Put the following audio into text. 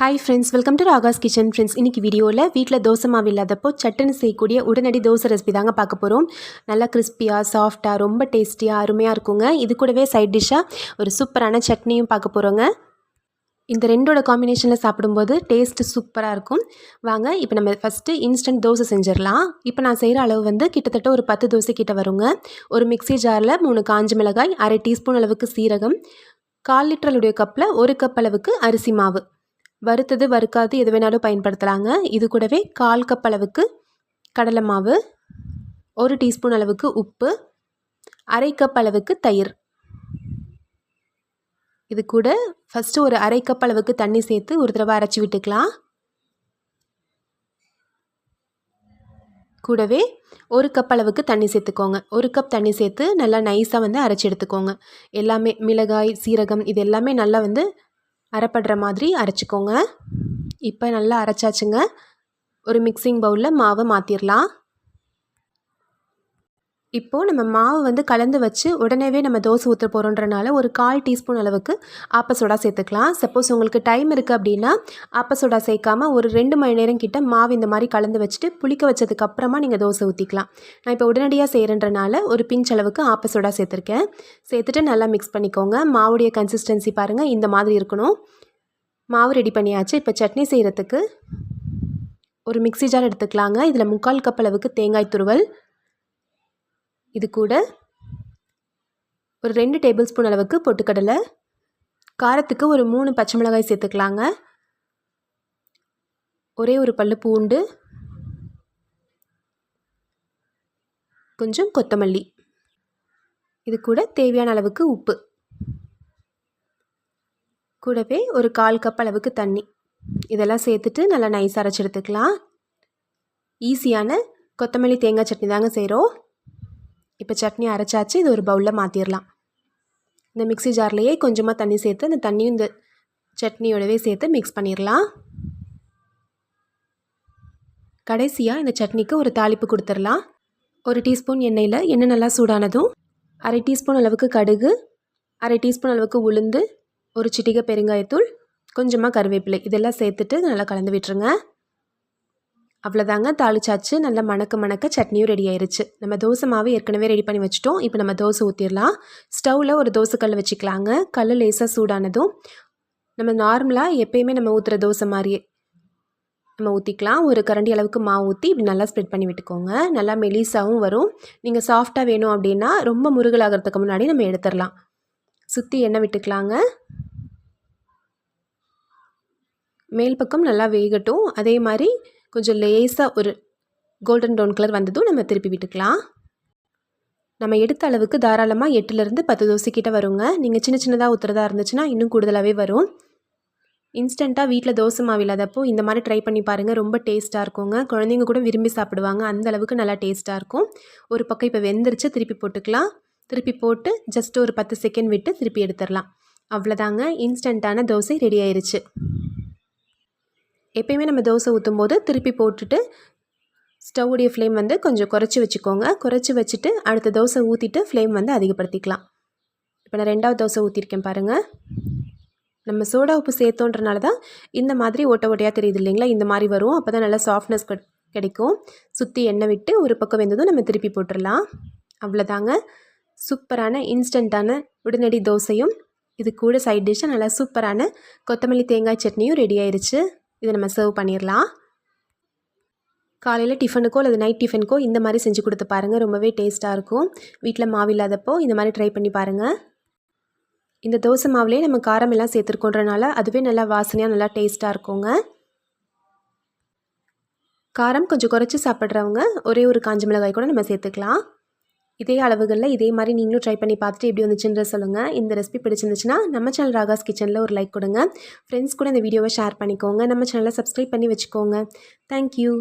Hi friends welcome to Raga's kitchen friends இன்றைக்கி வீடியோவில் வீட்டில் தோசை மாவு இல்லாதப்போ சட்டுன்னு செய்யக்கூடிய உடனடி தோசை ரெசிபி தாங்க பார்க்க போகிறோம் நல்லா கிறிஸ்பியாக சாஃப்டாக ரொம்ப டேஸ்டியாக அருமையாக இருக்குங்க. இது கூடவே சைட் டிஷ்ஷாக ஒரு சூப்பரான சட்னியும் பார்க்க போகிறோங்க இந்த ரெண்டோட காம்பினேஷனில் சாப்பிடும்போது டேஸ்ட்டு சூப்பராக இருக்கும். வாங்க இப்போ நம்ம ஃபஸ்ட்டு இன்ஸ்டன்ட் தோசை செஞ்சிடலாம். இப்போ நான் செய்கிற அளவு வந்து கிட்டத்தட்ட ஒரு பத்து தோசை கிட்ட வருங்க. ஒரு மிக்ஸி ஜாரில் மூணு காஞ்சி மிளகாய் அரை டீஸ்பூன் அளவுக்கு சீரகம் கால் லிட்டருடைய கப்பில் ஒரு கப் அளவுக்கு அரிசி மாவு. வறுத்தது வறுக்காது எது வேணாலும் பயன்படுத்தலாங்க. இது கூடவே கால் கப் அளவுக்கு கடலை மாவு ஒரு டீஸ்பூன் அளவுக்கு உப்பு அரை கப் அளவுக்கு தயிர். இது கூட ஃபஸ்ட்டு ஒரு அரை கப் அளவுக்கு தண்ணி சேர்த்து ஒரு தடவை அரைச்சி விட்டுக்கலாம். கூடவே ஒரு கப் அளவுக்கு தண்ணி சேர்த்துக்கோங்க. ஒரு கப் தண்ணி சேர்த்து நல்லா நைஸாக வந்து அரைச்சி எடுத்துக்கோங்க. எல்லாமே மிளகாய் சீரகம் இது எல்லாமே நல்லா வந்து அரைப்படுற மாதிரி அரைச்சிக்கோங்க. இப்போ நல்லா அரைச்சாச்சுங்க. ஒரு மிக்சிங் பவுலில் மாவை மாற்றிடலாம் இப்போது நம்ம மாவு வந்து கலந்து வச்சு உடனேவே நம்ம தோசை ஊற்ற போகிறோன்றனால ஒரு கால் டீஸ்பூன் அளவுக்கு ஆப்ப சோடா சேர்த்துக்கலாம். சப்போஸ் உங்களுக்கு டைம் இருக்குது அப்படின்னா ஆப்ப சோடா சேர்க்காமல் ஒரு ரெண்டு மணி நேரம் கிட்ட மாவு இந்த மாதிரி கலந்து வச்சுட்டு புளிக்க வச்சதுக்கப்புறமா நீங்கள் தோசை ஊற்றிக்கலாம் நான் இப்போ உடனடியாக செய்கிறன்றனால ஒரு பிஞ்ச் அளவுக்கு ஆப்ப சோடா சேர்த்துருக்கேன். சேர்த்துட்டு நல்லா மிக்ஸ் பண்ணிக்கோங்க. மாவுடைய கன்சிஸ்டன்சி பாருங்கள் இந்த மாதிரி இருக்கணும். மாவு ரெடி பண்ணியாச்சு. இப்போ சட்னி செய்கிறதுக்கு ஒரு மிக்சி ஜார் எடுத்துக்கலாங்க. இதில் முக்கால் கப் அளவுக்கு தேங்காய் துருவல் இது கூட ஒரு ரெண்டு டேபிள் ஸ்பூன் அளவுக்கு பொட்டுக்கடலை காரத்துக்கு ஒரு மூணு பச்சை மிளகாய் சேர்த்துக்கலாங்க. ஒரே ஒரு பல்லு பூண்டு கொஞ்சம் கொத்தமல்லி. இது கூட தேவையான அளவுக்கு உப்பு. கூடவே ஒரு கால் கப் அளவுக்கு தண்ணி. இதெல்லாம் சேர்த்துட்டு நல்லா நைஸ் அரைச்சி எடுத்துக்கலாம். ஈஸியான கொத்தமல்லி தேங்காய் சட்னி தாங்க செய்கிறோம் இப்போ சட்னி அரைச்சாச்சு இது ஒரு பவுலில் மாற்றிடலாம் இந்த மிக்சி ஜார்லேயே கொஞ்சமாக தண்ணி சேர்த்து அந்த தண்ணியும் இந்த சட்னியோடவே சேர்த்து மிக்ஸ் பண்ணிடலாம் கடைசியாக இந்த சட்னிக்கு ஒரு தாளிப்பு கொடுத்துடலாம் ஒரு டீஸ்பூன் எண்ணெயில் எண்ணெய் நல்லா சூடானதும் அரை டீஸ்பூன் அளவுக்கு கடுகு அரை டீஸ்பூன் அளவுக்கு உளுந்து ஒரு சிட்டிகை பெருங்காயத்தூள் கொஞ்சமாக கருவேப்பிலை இதெல்லாம் சேர்த்துட்டு நல்லா கலந்து விட்டுருங்க. அவ்வளோதாங்க தாளிச்சாச்சு. நல்லா மணக்க மணக்க சட்னியும் ரெடி ஆயிருச்சு. நம்ம தோசை மாவு ஏற்கனவே ரெடி பண்ணி வச்சுட்டோம். இப்போ நம்ம தோசை ஊற்றிடலாம் ஸ்டவ்வில் ஒரு தோசை கல் வச்சுக்கலாங்க. கல் லேசாக சூடானதும் நம்ம நார்மலாக எப்பயுமே நம்ம ஊற்றுற தோசை மாதிரியே நம்ம ஊற்றிக்கலாம் ஒரு கரண்டி அளவுக்கு மாவு ஊற்றி இப்படி நல்லா ஸ்ப்ரெட் பண்ணி விட்டுக்கோங்க. நல்லா மெலிசாகவும் வரும். நீங்கள் சாஃப்டாக வேணும் அப்படின்னா ரொம்ப முருகலாகிறதுக்கு முன்னாடி நம்ம எடுத்துடலாம். சுற்றி எண்ணெய் விட்டுக்கலாங்க. மேல் பக்கம் நல்லா வேகட்டும். அதே மாதிரி கொஞ்சம் லேஸாக ஒரு கோல்டன் ப்ரௌன் கலர் வந்ததும் நம்ம திருப்பி விட்டுக்கலாம். நம்ம எடுத்த அளவுக்கு தாராளமாக எட்டுலேருந்து பத்து தோசை வருங்க. நீங்கள் சின்ன சின்னதாக ஊற்றுறதா இருந்துச்சுன்னா இன்னும் கூடுதலாகவே வரும். இன்ஸ்டண்ட்டாக வீட்டில் தோசை மாவு இல்லாதப்போ இந்த மாதிரி ட்ரை பண்ணி பாருங்கள் ரொம்ப டேஸ்ட்டாக இருக்குங்க. குழந்தைங்க கூட விரும்பி சாப்பிடுவாங்க. அந்த அளவுக்கு நல்லா டேஸ்ட்டாக இருக்கும். ஒரு பக்கம் இப்போ வெந்துருச்சு திருப்பி போட்டுக்கலாம். திருப்பி போட்டு ஜஸ்ட் ஒரு பத்து செகண்ட் விட்டு திருப்பி எடுத்துடலாம். அவ்வளோதாங்க இன்ஸ்டண்ட்டான தோசை ரெடி ஆயிடுச்சு எப்பயுமே நம்ம தோசை ஊற்றும் போது திருப்பி போட்டுட்டு ஸ்டவ்வுடைய ஃப்ளேம் வந்து கொஞ்சம் குறைச்சி வச்சுக்கோங்க. குறைச்சி வச்சுட்டு அடுத்த தோசை ஊற்றிட்டு ஃப்ளேம் வந்து அதிகப்படுத்திக்கலாம். இப்போ நான் ரெண்டாவது தோசை ஊற்றிருக்கேன் பாருங்கள் நம்ம சோடா உப்பு சேர்த்தோன்றனால தான் இந்த மாதிரி ஓட்ட ஓட்டையாக தெரியுது இல்லைங்களா? இந்த மாதிரி வரும். அப்போ தான் நல்லா சாஃப்ட்னஸ் கிடைக்கும். சுற்றி எண்ணெய் விட்டு ஒரு பக்கம் வெந்ததும் நம்ம திருப்பி போட்டுடலாம் அவ்வளோதாங்க. சூப்பரான இன்ஸ்டண்ட்டான உடனடி தோசையும். இது கூட சைட் டிஷ்ஷாக நல்லா சூப்பரான கொத்தமல்லி தேங்காய் சட்னியும் ரெடி ஆயிடுச்சு இதை நம்ம சர்வ் பண்ணிடலாம் காலையில் டிஃபனுக்கோ அல்லது நைட் டிஃபனுக்கோ இந்த மாதிரி செஞ்சு கொடுத்து பாருங்கள் ரொம்பவே டேஸ்ட்டாக இருக்கும். வீட்டில் மாவு இல்லாதப்போ இந்த மாதிரி ட்ரை பண்ணி பாருங்கள் இந்த தோசை மாவுலேயே நம்ம காரம் எல்லாம் சேர்த்துருக்கோன்றனால அதுவே நல்லா வாசனையாக நல்லா டேஸ்ட்டாக இருக்குங்க. காரம் கொஞ்சம் குறைச்சி சாப்பிட்றவங்க ஒரே ஒரு காஞ்ச மிளகாய் கூட நம்ம சேர்த்துக்கலாம். இதே அளவுகளில் இதே மாதிரி நீங்களும் ட்ரை பண்ணி பார்த்துட்டு எப்படி வந்துச்சுன்ற சொல்லுங்கள் இந்த ரெசிபி பிடிச்சிருந்துச்சுன்னா நம்ம சேனல் ராகாஸ் கிச்சனில் ஒரு லைக் கொடுங்க. ஃப்ரெண்ட்ஸ் கூட இந்த வீடியோவை ஷேர் பண்ணிக்கோங்க. நம்ம சேனலை சப்ஸ்கிரைப் பண்ணி வச்சுக்கோங்க. தேங்க்யூ